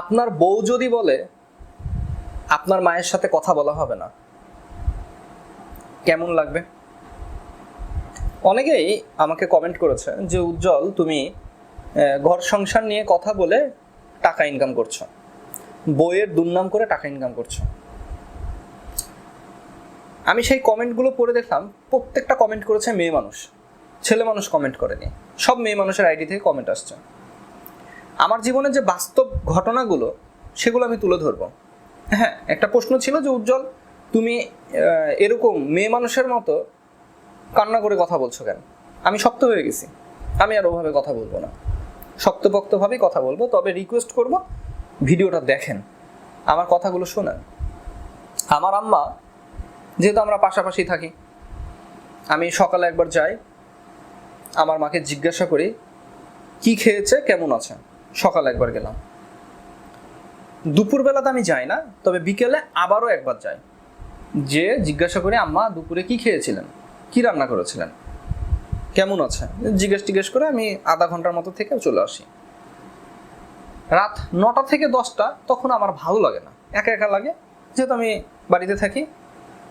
আপনার বউ যদি বলে, আপনার মায়ের সাথে কথা বলা হবে না, কেমন লাগবে? অনেকেই আমাকে কমেন্ট করেছে যে, উজ্জ্বল, তুমি ঘর সংসার নিয়ে কথা বলে টাকা ইনকাম করছ। বইয়ের দুর্নাম করে টাকা ইনকাম করছ। আমি সেই কমেন্টগুলো পড়ে দেখলাম, প্রত্যেকটা কমেন্ট করেছে মেয়ে মানুষ। ছেলে মানুষ কমেন্ট করেনি। সব মেয়ে মানুষের আইডি থেকে কমেন্ট আসছে। আমার জীবনের যে বাস্তব ঘটনাগুলো, সেগুলো আমি তুলে ধরবো। হ্যাঁ একটা প্রশ্ন ছিল যে, উজ্জ্বল, তুমি এরকম মেয়ে মানুষের মতো কান্না করে কথা বলছো কেন? আমি শক্ত হয়ে গেছি। আমি আর ওভাবে কথা বলব না। শক্তপোক্তভাবেই কথা বলব, তবে রিকোয়েস্ট করব, ভিডিওটা দেখেন। আমার কথাগুলো শোনেন। আমার আম্মা, যেহেতু আমরা পাশাপাশি থাকি, আমি সকালে একবার যাই, আমার মাকে জিজ্ঞাসা করি, কি খেয়েছে? কেমন আছে সকালে একবার গেলাম। দুপুরবেলাতে আমি যাই না, তবে বিকেলে আবারও একবার যাই। যে জিজ্ঞাসা করে, আম্মা, দুপুরে কি খেয়েছিলেন? কি রান্না করেছিলেন? কেমন আছে? জিজ্ঞেস টিজ্ঞেস করে আমি আধা ঘণ্টার মতো থেকে চলে আসি। রাত নটা থেকে দশটা তখন আমার ভালো লাগে না। একা একা লাগে। যেহেতু আমি বাড়িতে থাকি,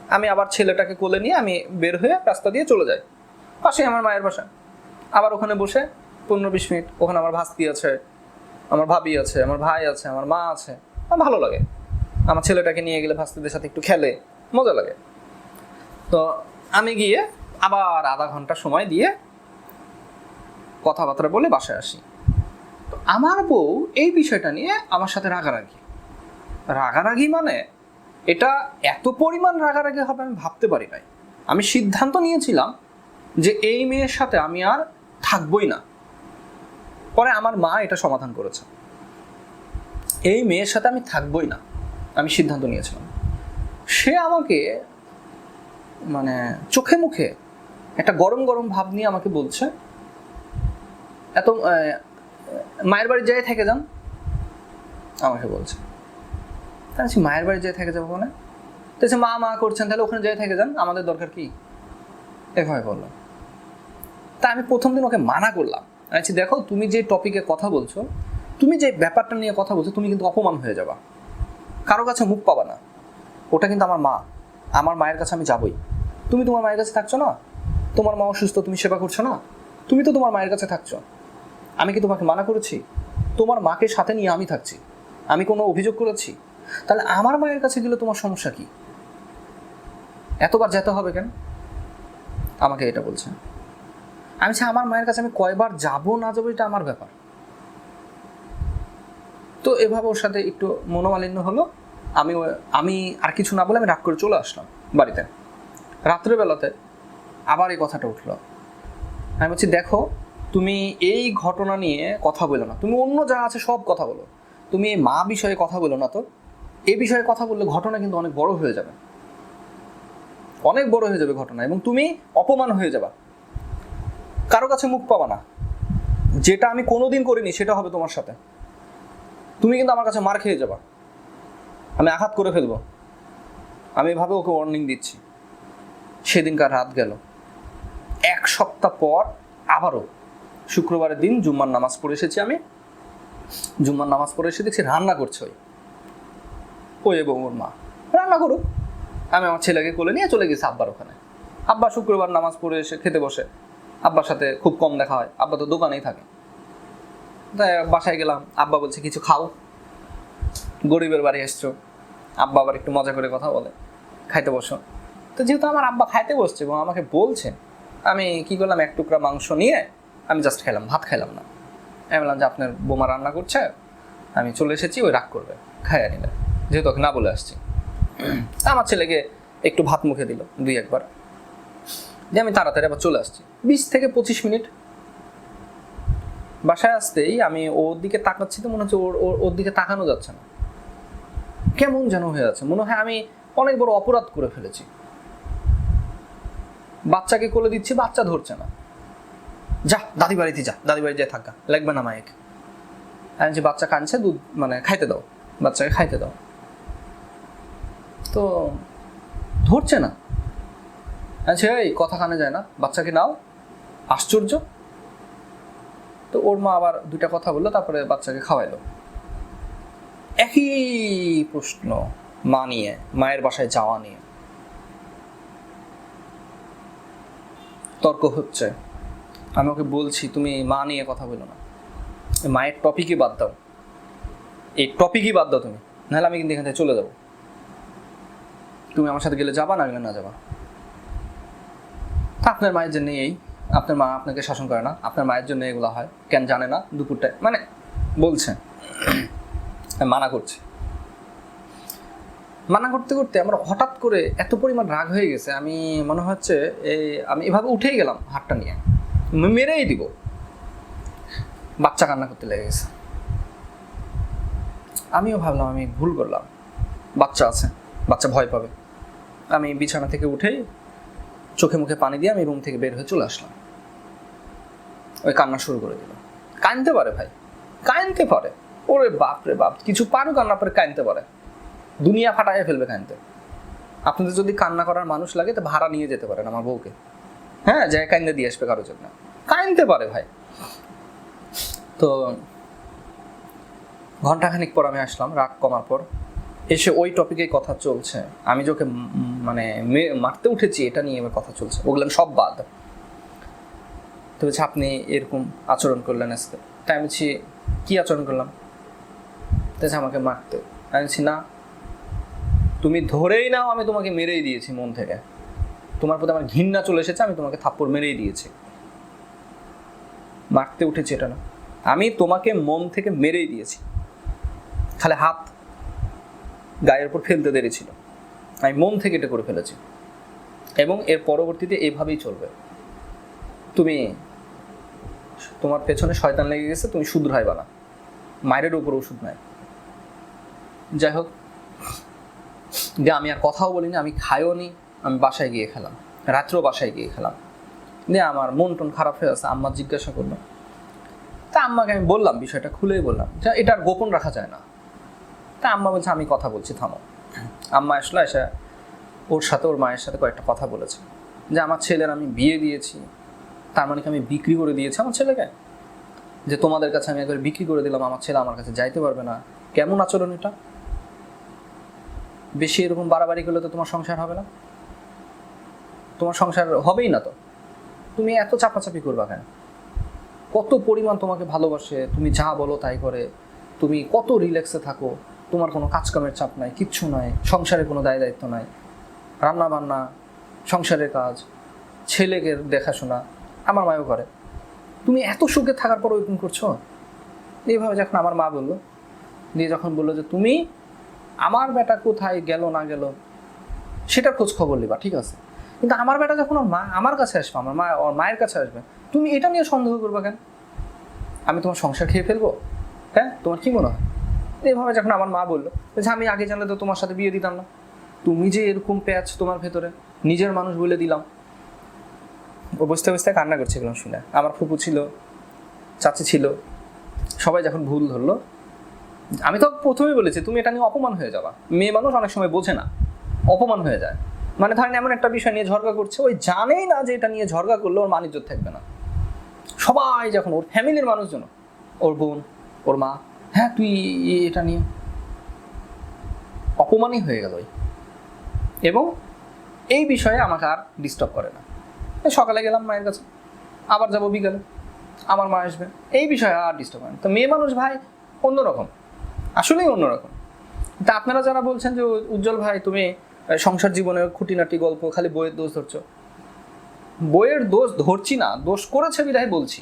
আমি আবার ছেলেটাকে কোলে নিয়ে আমি বের হয়ে রাস্তা দিয়ে চলে যাই। পাশে আমার মায়ের বাসা। আবার ওখানে বসে পনেরো বিশ মিনিট, ওখানে আমার ভাস্তি আছে। আমার ভাবি আছে, আমার ভাই আছে, আমার মা আছে, আমার ভালো লাগে। আমার ছেলেটাকে নিয়ে গেলে ভাস্তিদের সাথে একটু খেলে, মজা লাগে। তো আমি গিয়ে আবার আধা ঘণ্টা সময় দিয়ে কথাবার্তা বলে বাসায় আসি। তো আমার বউ এই বিষয়টা নিয়ে আমার সাথে রাগারাগি। রাগারাগি মানে এটা এত পরিমাণ রাগারাগি হবে আমি ভাবতে পারি নাই। আমি সিদ্ধান্ত নিয়েছিলাম যে এই মেয়ের সাথে আমি আর থাকবই না। পরে আমার মা এটা সমাধান করেছে। এই মেয়ের সাথে আমি থাকবই না, আমি সিদ্ধান্ত নিয়েছিলাম। সে আমাকে মানে চোখে মুখে একটা গরম গরম ভাব নিয়ে আমাকে বলছে, এত মায়ের বাড়ি যাই থেকে যান। আমাকে বলছে। তা আমি মায়ের বাড়ি যাই থেকে যাব মানে? তো সে মা মা করছেন, তাহলে ওখানে যাই থেকে যান, আমাদের দরকার কি? এভাবে বলল তা আমি প্রথম দিন ওকে মানা করলাম। বলছি, দেখো তুমি যে টপিকে কথা বলছো তুমি যে ব্যাপারটা নিয়ে কথা বলছো তুমি কিন্তু অপমান হয়ে যাবা। কারও কাছে মুখ পাবা না। ওটা কিন্তু আমার মা। আমার মায়ের কাছে আমি যাবই। তুমি তোমার মায়ের কাছে থাকছো না? তোমার মা অসুস্থ তুমি সেবা করছ না? তুমি তো তোমার মায়ের কাছে থাকছো। আমি কি তোমাকে মানা করেছি? তোমার মাকে সাথে নিয়ে আমি থাকছি। আমি কোনো অভিযোগ করেছি? তাহলে আমার মায়ের কাছে গেলে তোমার সমস্যা কি? এতবার যেতে হবে কেন? আমাকে এটা বলছে। আমি চাই আমার মায়ের কাছে আমি কয়বার যাব না যাব এটা আমার ব্যাপার। তো এভাবে ওর সাথে একটু মনোমালিন্য হলো। আমি আমি আর কিছু না বলে আমি রাগ করে চলে আসলাম বাড়িতে। রাত্রেবেলাতে আবার এই কথাটা উঠল। আমি বলছি, দেখো, তুমি এই ঘটনা নিয়ে কথা বলো না। তুমি অন্য যা আছে সব কথা বলো। তুমি এই মা বিষয়ে কথা বলো না তো। এ বিষয়ে কথা বললে ঘটনা কিন্তু অনেক বড় হয়ে যাবে। অনেক বড় হয়ে যাবে ঘটনা এবং তুমি অপমান হয়ে যাবা। কারও কাছে মুখ পাবা না। যেটা আমি কোনোদিন করিনি, সেটা হবে তোমার সাথে। তুমি কিন্তু আমার কাছে মার খেয়ে যাবা। আমি আঘাত করে ফেলব। আমি এভাবে ওকে ওয়ার্নিং দিচ্ছি। সেদিনকার রাত গেল। এক সপ্তাহ পর আবারও শুক্রবারের দিন জুম্মার নামাজ পড়ে এসেছি আমি। জুম্মার নামাজ পড়ে এসে দেখছি রান্না করছে ওই। ওই এবং ওর মা। রান্না করুক। আমি আমার ছেলেকে কোলে নিয়ে চলে গেছি আব্বার ওখানে। আব্বা শুক্রবার নামাজ পড়ে এসে খেতে বসে। আব্বার সাথে খুব কম দেখা হয়। আব্বা তো দোকানেই থাকে। তাই বাসায় গেলাম, আব্বা বলছে, কিছু খাও? গরিবের বাড়ি এসছো। আব্বা আবার একটু মজা করে কথা বলে, খাইতে বসো। তো যেহেতু আমার আব্বা খাইতে বসছে এবং আমাকে বলছে, আমি কি করলাম, এক টুকরা মাংস নিয়ে আমি জাস্ট খেলাম, ভাত খাইলাম না। আমি বললাম যে, আপনার বোমা রান্না করছে, আমি চলে এসেছি, ওই রাগ করবে, খাইয়া নিলে যেহেতু ওকে না বলে আসছি। আমার ছেলেকে একটু ভাত মুখে দিল, দুই একবার। যে আমি তাড়াতাড়ি আবার চলে আসছি। বিশ থেকে পঁচিশ মিনিট বাসায় আসতেই আমি ওর দিকে তাকাচ্ছি তো মনে হচ্ছে ওর ওর- দিকে তাকানো যাচ্ছে না। কেমন যেন হয়ে আছে। মনে হয় আমি অনেক বড় অপরাধ করে ফেলেছি। বাচ্চাকে কোলে দিচ্ছি, বাচ্চা ধরছে না। যা, দাদি বাড়িতে যা, দাদি বাড়ি যায় থাকা লাগবে না মায়েক। আমি যে বাচ্চা কাঁদছে, দুধ মানে খাইতে দাও, বাচ্চাকে খাইতে দাও। তো ধরছে না। আচ্ছা এই কথা কানে যায় না। বাচ্চাকে নাও। আশ্চর্য। তো ওর মা আবার দুইটা কথা বলল, তারপরে বাচ্চাকে খাওয়াইলো। একই প্রশ্ন মা নিয়ে, মায়ের বাসায় যাওয়া নিয়ে। তর্ক হচ্ছে, আমি ওকে বলছি, তুমি মা নিয়ে কথা বলো না। মায়ের টপিকই বাদ দাও। এই টপিকই বাদ দাও তুমি, নাহলে আমি কিন্তু এখান থেকে চলে যাব। তুমি আমার সাথে গেলে যাবা, না গেলে না যাবা। আপনার মায়ের জন্য এই। আপনার মা আপনাকে শাসন করে না। আপনার মায়ের জন্য এগুলো হয়। কেন জানে না? দুপুরটায় মানে বলছে। মানা করছে। মানা করতে করতে আমার হঠাৎ করে এত পরিমাণ রাগ হয়ে গেছে। আমি মনে হচ্ছে এই আমি এভাবে উঠেই গেলাম হাতটা নিয়ে। মেরেই দিব। বাচ্চা কান্না করতে লেগে গেছে। আমিও ভাবলাম, আমি ভুল করলাম। বাচ্চা আছে। বাচ্চা ভয় পাবে। আমি বিছানা থেকে উঠেই চোখে মুখে পানি দিয়ে আমি রুম থেকে বের হয়ে চলে আসলাম। ওই কান্না শুরু করে দিল। কানতে পারে ভাই কানতে পারে। ওরে বাপ রে বাপ, কিছু পারুক কান্না পরে কানতে পারে। দুনিয়া ফাটাইয়া ফেলবে কানতে আপনাদের যদি কান্না করার মানুষ লাগে তো ভাড়া নিয়ে যেতে পারেন আমার বউকে। হ্যাঁ যাই কান্দে দিয়ে আসবে কারোর জন্য। কানতে পারে ভাই। তো ঘন্টাখানিক পর আমি আসলাম, রাগ কমার পর। এসে ওই টপিকে কথা চলছে। আমি যে ওকে মানে মারতে উঠেছি এটা নিয়ে এবার কথা চলছে। ওগুলো সব বাদ। তো বলছে আপনি এরকম আচরণ করলেন আজকে। তাই আমি বলছি কি আচরণ করলাম? তো বলছে, আমাকে মারতে। আমি বলছি না তুমি ধরেই নাও আমি তোমাকে মেরেই দিয়েছি মন থেকে। তোমার প্রতি আমার ঘৃণা চলে এসেছে আমি তোমাকে থাপ্পড় মেরেই দিয়েছি। মারতে উঠেছি এটা না। আমি তোমাকে মন থেকে মেরেই দিয়েছি। খালি হাত গায়ের উপর ফেলতে দেরি ছিল। আমি মন থেকে এটা করে ফেলেছি। এবং এর পরবর্তীতে এভাবেই চলবে। তুমি, তোমার পেছনে শয়তান লেগে গেছে, তুমি শুধরাইবা বানা মায়ের উপর ওষুধ নাই যাই হোক দিয়ে আমি আর কথাও বলিনি, আমি খাইও নি, আমি বাসায় গিয়ে খেলাম। রাত্রেও বাসায় গিয়ে খেলাম। দিয়ে আমার মন টন খারাপ হয়ে আছে, আম্মা জিজ্ঞাসা করল। তা আম্মাকে আমি বললাম, বিষয়টা খুলেই বললাম। যে, এটা আর গোপন রাখা যায় না। তা আম্মা বলছে, আমি কথা বলছি, থামো। আম্মা আসলো এসে ওর সাথে, ওর মায়ের সাথে কয়েকটা কথা বলেছে। যে আমার ছেলের আমি বিয়ে দিয়েছি, তার মানে কি আমি বিক্রি করে দিয়েছি আমার ছেলেকে? যে তোমাদের কাছে আমি একবার বিক্রি করে দিলাম, আমার ছেলে আমার কাছে যাইতে পারবে না। কেমন আচরণ এটা? বেশি এরকম বাড়াবাড়ি করলে তো তোমার সংসার হবে না। তোমার সংসার হবেই না তো। তুমি এত চাপাচাপি করবা কেন? কত পরিমাণ তোমাকে ভালোবাসে, তুমি যা বলো তাই করে। তুমি কত রিল্যাক্সে থাকো। তোমার কোনো কাজকামের চাপ নাই, কিচ্ছু নাই, সংসারে কোনো দায় দায়িত্ব নাই, রান্না বান্না, সংসারের কাজ, ছেলেকে দেখাশোনা, আমার মায়ও করে। তুমি এত সুখে থাকার পর ওইরকম করছ? এইভাবে যখন আমার মা বলল, দিয়ে যখন বলল যে তুমি আমার বেটা কোথায় গেল না গেল, সেটার খোঁজ খবর নিবা, ঠিক আছে? কিন্তু আমার বেটা যখন ওর মা, আমার কাছে আসবে, আমার মা, ওর মায়ের কাছে আসবে, তুমি এটা নিয়ে সন্দেহ করবা কেন? আমি তোমার সংসার খেয়ে ফেলব? হ্যাঁ? তোমার কি মনে হয়? এইভাবে যখন আমার মা বলল, যে আমি আগে জানলে তো তোমার সাথে বিয়ে দিতাম না। তুমি যে এরকম প্যাচ তোমার ভেতরে, নিজের মানুষ বলে দিলাম। ও বসতে বসতে কান্না করছে এগুলো শুনে। আমার ফুপু ছিল, চাচি ছিল, সবাই যখন ভুল ধরলো, আমি তো প্রথমেই বলেছি, তুমি এটা নিয়ে অপমান হয়ে যাবা। মেয়ে মানুষ অনেক সময় বোঝে না, অপমান হয়ে যায়। মানে ধরেন এমন একটা বিষয় নিয়ে ঝগড়া করছে, ওই জানেই না যে এটা নিয়ে ঝগড়া করলে ওর মানিজ্য থাকবে না। সবাই যখন, ওর ফ্যামিলির মানুষজন, ওর বোন, ওর মা হ্যাঁ তুই এটা নিয়ে। অপমানই হয়ে গেল এবং এই বিষয়ে আমাকে আর ডিস্টার্ব করে না। সকালে গেলাম মায়ের কাছে। আবার যাব বিকালে। আমার মা আসবে। এই বিষয়ে আর ডিস্টার্ব হয় না। তো মেয়ে মানুষ ভাই, অন্যরকম। আসলেই অন্যরকম। তা আপনারা যারা বলছেন যে, উজ্জ্বল ভাই, তুমি সংসার জীবনের খুঁটিনাটি গল্প খালি বইয়ের দোষ ধরছো। বইয়ের দোষ ধরছি না, দোষ করেছে বিধায় বলছি।